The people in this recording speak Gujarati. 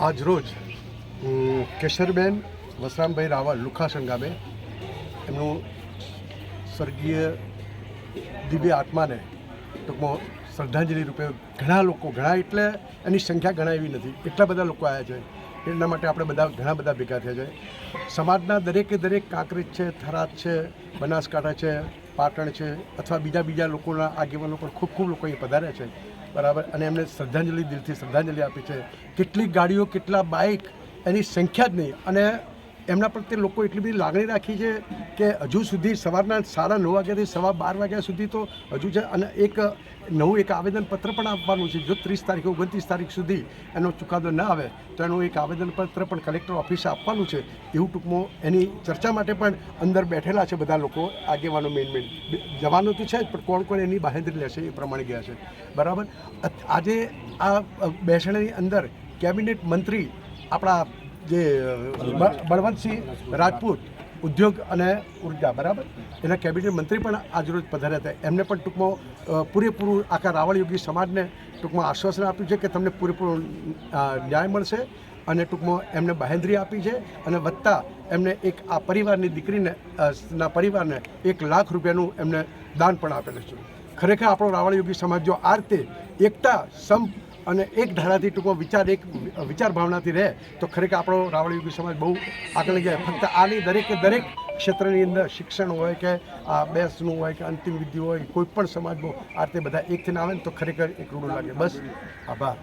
આજ રોજ કેશરબેન, વસરામભાઈ રાવલ, લુખા સંગામે એમનું સ્વર્ગીય દિવ્ય આત્માને ટૂંકમાં શ્રદ્ધાંજલિ રૂપે ઘણા લોકો, ઘણા એટલે એની સંખ્યા ઘણા એવી નથી. એટલા બધા લોકો આવ્યા છે. એટલા માટે આપણે બધા ઘણા બધા ભેગા થયા છે. સમાજના દરેકે દરેક કાંકરેજ છે, થરાદ છે, બનાસકાંઠા છે પાટણ છે અથવા બીજા બીજા લોકોના આગેવાનો પણ ખૂબ ખૂબ લોકો અહીં પધાર્યા છે. બરાબર? અને એમને શ્રદ્ધાંજલિ, દિલથી શ્રદ્ધાંજલિ આપી છે. કેટલી ગાડીઓ, કેટલા બાઇક એની સંખ્યા જ નહીં. અને એમના પ્રત્યે લોકો એટલી બધી લાગણી રાખી છે કે હજુ સુધી સવારના સાડા નવ વાગ્યાથી સવા બાર વાગ્યા સુધી તો હજુ છે અને એક નવું એક આવેદનપત્ર પણ આપવાનું છે. જો ત્રીસ તારીખ, ઓગણત્રીસ તારીખ સુધી એનો ચુકાદો ન આવે, તો એનું એક આવેદનપત્ર પણ કલેક્ટર ઓફિસે આપવાનું છે. એવું ટૂંકમાં એની ચર્ચા માટે પણ અંદર બેઠેલા છે બધા લોકો, આગેવાનો મેઇન મેઇન જવાનું તો છે જ, પણ કોણ કોણ એની બાહેંધરી લેશે એ પ્રમાણે ગયા છે. બરાબર? આજે આ બેસણાની અંદર કેબિનેટ મંત્રી આપણા જે બળવંતસિંહ રાજપૂત ઉદ્યોગ અને ઊર્જા, બરાબર? એના કેબિનેટ મંત્રી પણ આજરોજ પધાર્યા હતા. એમને પણ ટૂંકમાં પૂરેપૂરું આખા રાવળયોગી સમાજને ટૂંકમાં આશ્વાસન આપ્યું છે કે તમને પૂરેપૂરો ન્યાય મળશે અને ટૂંકમાં એમને બાહેંધરી આપી છે અને વત્તા એમને એક આ પરિવારની દીકરીને ના પરિવારને એક લાખ રૂપિયાનું એમને દાન પણ આપેલું છે. ખરેખર આપણો રાવળયોગી સમાજ જો આ રીતે એકતા, સંપ અને એક ધારાથી ટૂંકમાં વિચાર, એક વિચાર ભાવનાથી રહે, તો ખરેખર આપણો રાવળયુગી સમાજ બહુ આગળ જાય. ફક્ત આની દરેકે દરેક ક્ષેત્રની અંદર શિક્ષણ હોય કે આ બેસનું હોય કે અંતિમ વિધિ હોય, કોઈ પણ સમાજમાં આ રીતે બધા એકથી આવે ને તો ખરેખર એક રૂડું લાગે. બસ, આભાર.